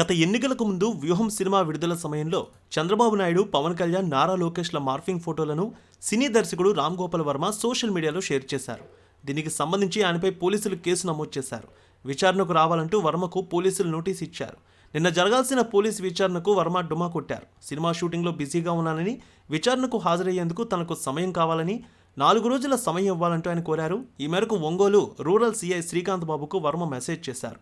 గత ఎన్నికలకు ముందు వ్యూహం సినిమా విడుదల సమయంలో చంద్రబాబు నాయుడు పవన్ కళ్యాణ్ నారా లోకేష్ల మార్ఫింగ్ ఫోటోలను సినీ దర్శకుడు రామ్ గోపాల్ వర్మ సోషల్ మీడియాలో షేర్ చేశారు. దీనికి సంబంధించి ఆయనపై పోలీసులు కేసు నమోదు చేశారు. విచారణకు రావాలంటూ వర్మకు పోలీసులు నోటీస్ ఇచ్చారు. నిన్న జరగాల్సిన పోలీసు విచారణకు వర్మ డుమా కొట్టారు. సినిమా షూటింగ్లో బిజీగా ఉన్నానని విచారణకు హాజరయ్యేందుకు తనకు సమయం కావాలని నాలుగు రోజుల సమయం ఇవ్వాలంటూ ఆయన కోరారు. ఈ మేరకు ఒంగోలు రూరల్ సీఐ శ్రీకాంత్ బాబుకు వర్మ మెసేజ్ చేశారు.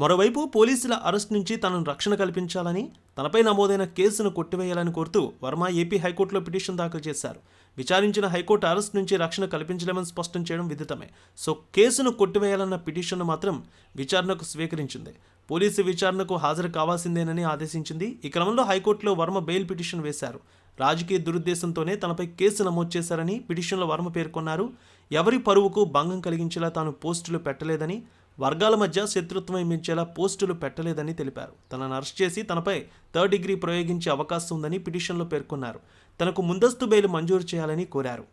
మరోవైపు పోలీసుల అరెస్ట్ నుంచి తనను రక్షణ కల్పించాలని తనపై నమోదైన కేసును కొట్టివేయాలని కోరుతూ వర్మ ఏపీ హైకోర్టులో పిటిషన్ దాఖలు చేశారు. విచారించిన హైకోర్టు అరెస్ట్ నుంచి రక్షణ కల్పించలేమని స్పష్టం చేయడం విదితమే. సో కేసును కొట్టివేయాలన్న పిటిషన్ను మాత్రం విచారణకు స్వీకరించింది. పోలీసు విచారణకు హాజరు కావాల్సిందేనని ఆదేశించింది. ఈ క్రమంలో హైకోర్టులో వర్మ బెయిల్ పిటిషన్ వేశారు. రాజకీయ దురుద్దేశంతోనే తనపై కేసు నమోదు చేశారని పిటిషన్లో వర్మ పేర్కొన్నారు. ఎవరి పరువుకు భంగం కలిగించేలా తాను పోస్టులు పెట్టలేదని వర్గాల మధ్య శత్రుత్వం మించేలా పోస్టులు పెట్టలేదని తెలిపారు. తనను అరెస్ట్ చేసి తనపై థర్డ్ డిగ్రీ ప్రయోగించే అవకాశం ఉందని పిటిషన్లో పేర్కొన్నారు. తనకు ముందస్తు బెయిల్ మంజూరు చేయాలని కోరారు.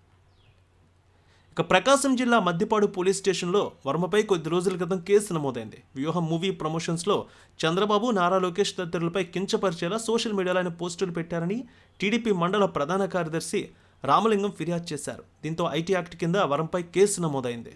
ఇక ప్రకాశం జిల్లా మద్దిపాడు పోలీస్ స్టేషన్లో వర్మపై కొద్ది రోజుల క్రితం కేసు నమోదైంది. వ్యూహం మూవీ ప్రమోషన్స్లో చంద్రబాబు నారా లోకేష్ తదితరులపై కించపరిచేలా సోషల్ మీడియాలో ఆయన పోస్టులు పెట్టారని టీడీపీ మండల ప్రధాన కార్యదర్శి రామలింగం ఫిర్యాదు చేశారు. దీంతో ఐటీ యాక్ట్ కింద వరంపై కేసు నమోదైంది.